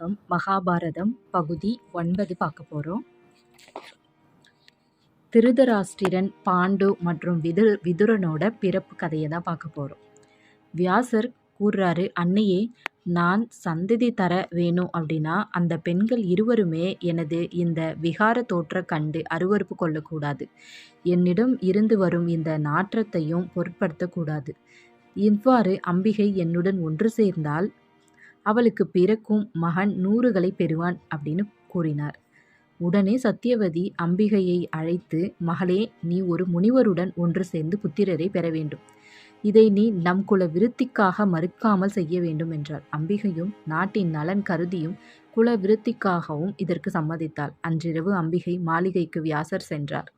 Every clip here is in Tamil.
வணக்கம். மகாபாரதம் பகுதி ஒன்பது பார்க்க போகிறோம் திருதராஷ்டிரன் பாண்டு மற்றும் விது விதுரனோட பிறப்பு கதையை தான் பார்க்க போகிறோம் வியாசர் கூறுறாரு அன்னையே நான் சந்ததி தர வேணும் அப்படின்னா அந்த பெண்கள் இருவருமே எனது இந்த விகார தோற்ற கண்டு அருவறுப்பு கொள்ளக்கூடாது. என்னிடம் இருந்து வரும் இந்த நாற்றத்தையும் பொருட்படுத்தக்கூடாது. இவ்வாறு அம்பிகை என்னுடன் ஒன்று சேர்ந்தால் அவளுக்கு பிறக்கும் மகன் நூறுகளை பெறுவான் அப்படின்னு கூறினார். உடனே சத்தியவதி அம்பிகையை அழைத்து மகளே நீ ஒரு முனிவருடன் ஒன்று சேர்ந்து புத்திரரை பெற வேண்டும். இதை நீ நம் குல விருத்திக்காக மறுக்காமல் செய்ய வேண்டும் என்றார் அம்பிகையும் நாட்டின் நலன் கருதியும் குல விருத்திக்காகவும் இதற்கு சம்மதித்தாள். அன்றிரவு அம்பிகை மாளிகைக்கு வியாசர் சென்றார்.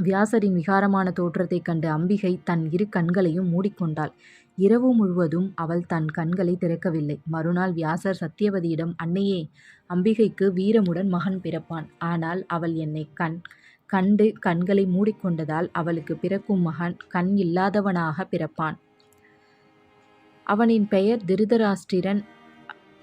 வியாசரின் விகாரமான தோற்றத்தைக் கண்டு அம்பிகை தன் இரு கண்களையும் மூடிக்கொண்டாள். இரவு முழுவதும் அவள் தன் கண்களை திறக்கவில்லை. மறுநாள் வியாசர் சத்தியவதியிடம் அன்னையே அம்பிகைக்கு வீரமுடன் மகன் பிறப்பான். ஆனால் அவள் என்னை கண் கண்டு கண்களை மூடிக்கொண்டதால் அவளுக்கு பிறக்கும் மகன் கண் இல்லாதவனாக பிறப்பான். அவனின் பெயர் திருதராஷ்டிரன்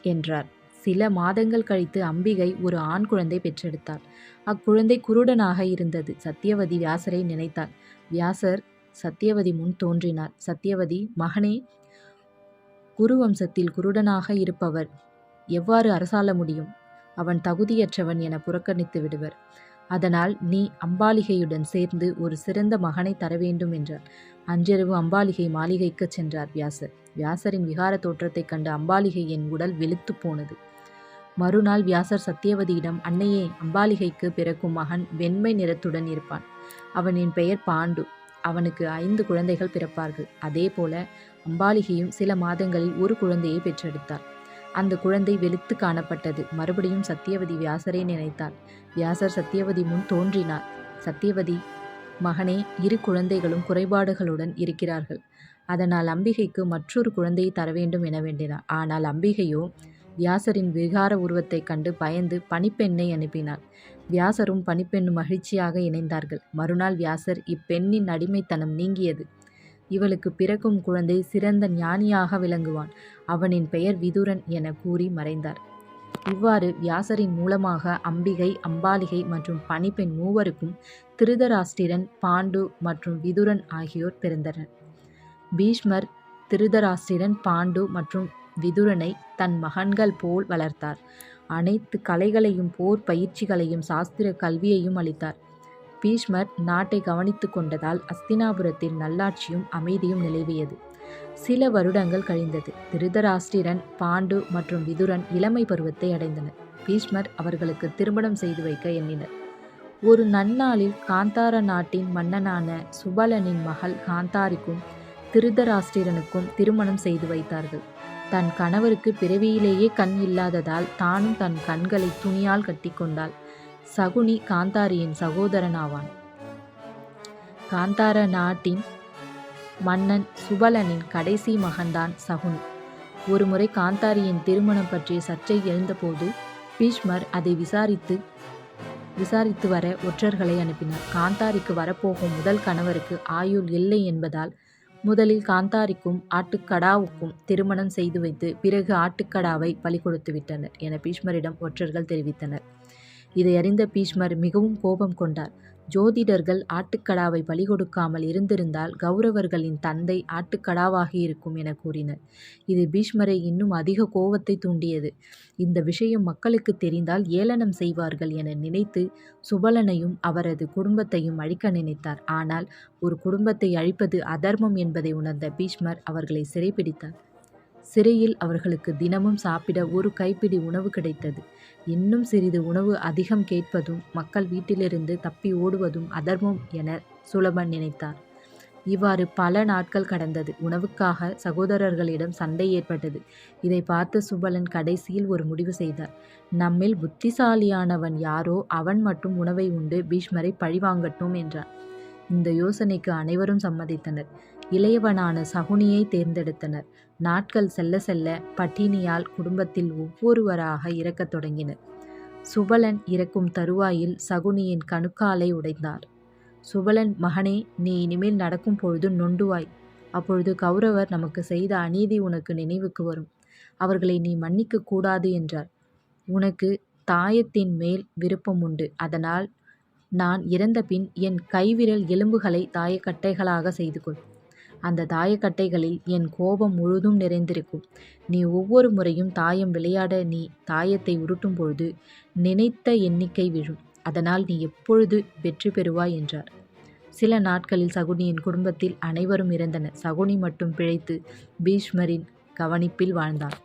என்றார். சில மாதங்கள் கழித்து அம்பிகை ஒரு ஆண் குழந்தை பெற்றெடுத்தார் அக்குழந்தை குருடனாக இருந்தது. சத்தியவதி வியாசரை நினைத்தார் வியாசர் சத்தியவதி முன் தோன்றினார். சத்தியவதி மகனே குருவம்சத்தில் குருடனாக இருப்பவர் எவ்வாறு அரசாள முடியும்? அவன் தகுதியற்றவன் என புறக்கணித்து விடுவர். அதனால் நீ அம்பாலிகையுடன் சேர்ந்து ஒரு சிறந்த மகனை தர வேண்டும் என்றார். அன்றிரவு அம்பாலிகை மாளிகைக்கு சென்றார் வியாசர். வியாசரின் விகார தோற்றத்தைக் கண்டு அம்பாலிகை என் உடல் வெளுத்து போனது. மறுநாள் வியாசர் சத்தியவதியிடம் அன்னையே அம்பாலிகைக்கு பிறக்கும் மகன் வெண்மை நிறத்துடன் இருப்பான். அவனின் பெயர் பாண்டு. அவனுக்கு ஐந்து குழந்தைகள் பிறப்பார்கள். அதே போல அம்பாலிகையும் சில மாதங்களில் ஒரு குழந்தையை பெற்றெடுத்தார் அந்த குழந்தை வெளுத்து காணப்பட்டது. மறுபடியும் சத்தியவதி வியாசரை நினைத்தார் வியாசர் சத்தியவதி முன் தோன்றினார். சத்தியவதி மகனே இரு குழந்தைகளும் குறைபாடுகளுடன் இருக்கிறார்கள். அதனால் அம்பிகைக்கு மற்றொரு குழந்தையை தர வேண்டும் என வேண்டினார். ஆனால் அம்பிகையோ வியாசரின் விகார உருவத்தைக் கண்டு பயந்து பணிப்பெண்ணை அனுப்பினார் வியாசரும் பணிப்பெண்ணும் மகிழ்ச்சியாக இணைந்தார்கள். மறுநாள் வியாசர் இப்பெண்ணின் அடிமைத்தனம் நீங்கியது. இவளுக்கு பிறக்கும் குழந்தை சிறந்த ஞானியாக விளங்குவான். அவனின் பெயர் விதுரன் என கூறி மறைந்தார். இவ்வாறு வியாசரின் மூலமாக அம்பிகை அம்பாலிகை மற்றும் பணிப்பெண் மூவருக்கும் திருதராஷ்டிரன் பாண்டு மற்றும் விதுரன் ஆகியோர் பிறந்தனர். பீஷ்மர் திருதராஷ்டிரன் பாண்டு மற்றும் விதுரனை தன் மகன்கள் போல் வளர்த்தார். அனைத்து கலைகளையும் போர் பயிற்சிகளையும் சாஸ்திர கல்வியையும் அளித்தார். பீஷ்மர் நாட்டை கவனித்து கொண்டதால் அஸ்தினாபுரத்தில் நல்லாட்சியும் அமைதியும் நிலவியது. சில வருடங்கள் கழிந்தது. திருதராஷ்டிரன் பாண்டு மற்றும் விதுரன் இளமை பருவத்தை அடைந்தனர். பீஷ்மர் அவர்களுக்கு திருமணம் செய்து வைக்க எண்ணினர். ஒரு நன்னாளில் காந்தார நாட்டின் மன்னனான சுபலனின் மகள் காந்தாரிக்கும் திருதராஷ்டிரனுக்கும் திருமணம் செய்து வைத்தார்கள். தன் கணவருக்கு பிறவியிலேயே கண் இல்லாததால் தானும் தன் கண்களை துணியால் கட்டிக்கொண்டாள். சகுனி காந்தாரியின் சகோதரனாவான். காந்தார நாட்டின் மன்னன் சுபலனின் கடைசி மகன்தான் சகுனி. ஒருமுறை காந்தாரியின் திருமணம் பற்றிய சர்ச்சை எழுந்தபோது பீஷ்மர் அதை விசாரித்து விசாரித்து வர ஒற்றர்களை அனுப்பினார். காந்தாரிக்கு வரப்போகும் முதல் கணவருக்கு ஆயுள் இல்லை என்பதால் முதலில் காந்தாரிக்கும் ஆட்டுக்கடாவுக்கும் திருமணம் செய்து வைத்து பிறகு ஆட்டுக்கடாவை பலி கொடுத்து விட்டனர் என பீஷ்மரிடம் ஒற்றர்கள் தெரிவித்தனர். இதை அறிந்த பீஷ்மர் மிகவும் கோபம் கொண்டார். ஜோதிடர்கள் ஆட்டுக்கடாவை பலி கொடுக்காமல் இருந்திருந்தால் கௌரவர்களின் தந்தை ஆட்டுக்கடாவாகி இருக்கும் என கூறினர். இது பீஷ்மரை இன்னும் அதிக கோபத்தை தூண்டியது. இந்த விஷயம் மக்களுக்கு தெரிந்தால் ஏளனம் செய்வார்கள் என நினைத்து சுபலனையும் அவரது குடும்பத்தையும் அழிக்க நினைத்தார். ஆனால் ஒரு குடும்பத்தை அழிப்பது அதர்மம் என்பதை உணர்ந்த பீஷ்மர் அவர்களை சிறைப்பிடித்தார் சிறையில் அவர்களுக்கு தினமும் சாப்பிட ஒரு கைப்பிடி உணவு கிடைத்தது. இன்னும் சிறிது உணவு அதிகம் கேட்பதும் மக்கள் வீட்டிலிருந்து தப்பி ஓடுவதும் அதர்மம் என சுலபன் நினைத்தார். இவ்வாறு பல நாட்கள் கடந்தது. உணவுக்காக சகோதரர்களிடம் சண்டை ஏற்பட்டது. இதை பார்த்து சுபலன் கடைசியில் ஒரு முடிவு செய்தார். நம்மில் புத்திசாலியானவன் யாரோ அவன் மட்டும் உணவை உண்டு பீஷ்மரை பழிவாங்கட்டும் என்றான் இந்த யோசனைக்கு அனைவரும் சம்மதித்தனர். இளையவனான சகுனியை தேர்ந்தெடுத்தனர். நாட்கள் செல்ல செல்ல பட்டினியால் குடும்பத்தில் ஒவ்வொருவராக இறக்கத் தொடங்கினர் சுபலன் இறக்கும் தருவாயில் சகுனியின் கணுக்காலை உடைந்தார். சுபலன் மகனே நீ இனிமேல் நடக்கும் பொழுது நொண்டுவாய். அப்பொழுது கௌரவர் நமக்கு செய்த அநீதி உனக்கு நினைவுக்கு வரும். அவர்களை நீ மன்னிக்க கூடாது என்றார். உனக்கு தாயத்தின் மேல் விருப்பம் உண்டு. அதனால் நான் இறந்தபின் என் கைவிரல் எலும்புகளை தாயக்கட்டைகளாக செய்து கொள் அந்த தாயக்கட்டைகளில் என் கோபம் முழுதும் நிறைந்திருக்கும். நீ ஒவ்வொரு முறையும் தாயம் விளையாட நீ தாயத்தை உருட்டும் பொழுது நினைத்த எண்ணிக்கை விழும். அதனால் நீ எப்பொழுது வெற்றி பெறுவாய் என்றார். சில நாட்களில் சகுனியின் குடும்பத்தில் அனைவரும் இறந்தனர். சகுனி மட்டும் பிழைத்து பீஷ்மரின் கவனிப்பில் வாழ்ந்தார்